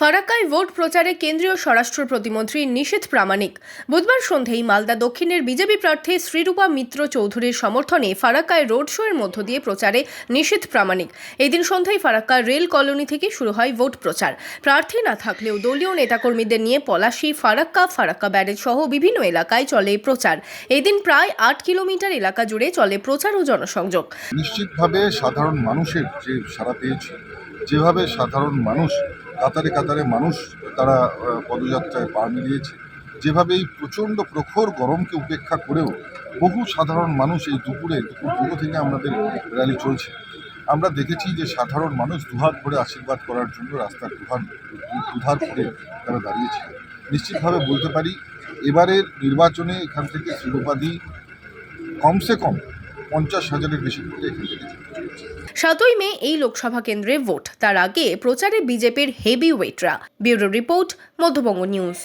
ফারাক্কায় vote প্রচারে কেন্দ্রীয় স্বরাষ্ট্র প্রতিমন্ত্রী নিশীথ প্রামাণিক। বুধবার সন্ধেই মালদা দক্ষিণের বিজেপি প্রার্থী শ্রীরূপা মিত্র চৌধুরীর সমর্থনে ফারাক্কায় রোড শো এর মধ্য দিয়ে প্রচারে নিশীথ প্রামাণিক। এদিন সন্ধ্যায় ফারাক্কা রেল কলোনি থেকে শুরু হয় ভোট প্রচার। প্রার্থী না থাকলেও দলীয় নেতাকর্মীদের নিয়ে পলাশী, ফারাক্কা ফারাক্কা ব্যারেজ সহ বিভিন্ন এলাকায় চলে প্রচার। এদিন প্রায় আট কিলোমিটার এলাকা জুড়ে চলে প্রচার ও জনসংযোগ। নিশ্চিতভাবে সাধারণ মানুষের যে সারা পেয়েছে, যেভাবে সাধারণ মানুষ কাতারে কাতারে মানুষ তারা পদযাত্রায় পা মিলিয়েছে। যেভাবে এই প্রচণ্ড প্রখর গরমকে উপেক্ষা করেও বহু সাধারণ মানুষ এই দুপুরে, দুপুর দুটো থেকে আমাদের র্যালি চলছে। আমরা দেখেছি যে সাধারণ মানুষ দুহাত ভরে আশীর্বাদ করার জন্য রাস্তার দুহাত দুধার করে তারা দাঁড়িয়েছে নিশ্চিতভাবে বলতে পারি, এবারের নির্বাচনে এখান থেকে শিরোপাদি কমসে কম পঞ্চাশ হাজারের বেশি এখান থেকে সাতই মে এই লোকসভা কেন্দ্রে ভোট। তার আগে প্রচারে বিজেপির হেভি ওয়েটরা ব্যুরো রিপোর্ট, মধ্যবঙ্গ নিউজ।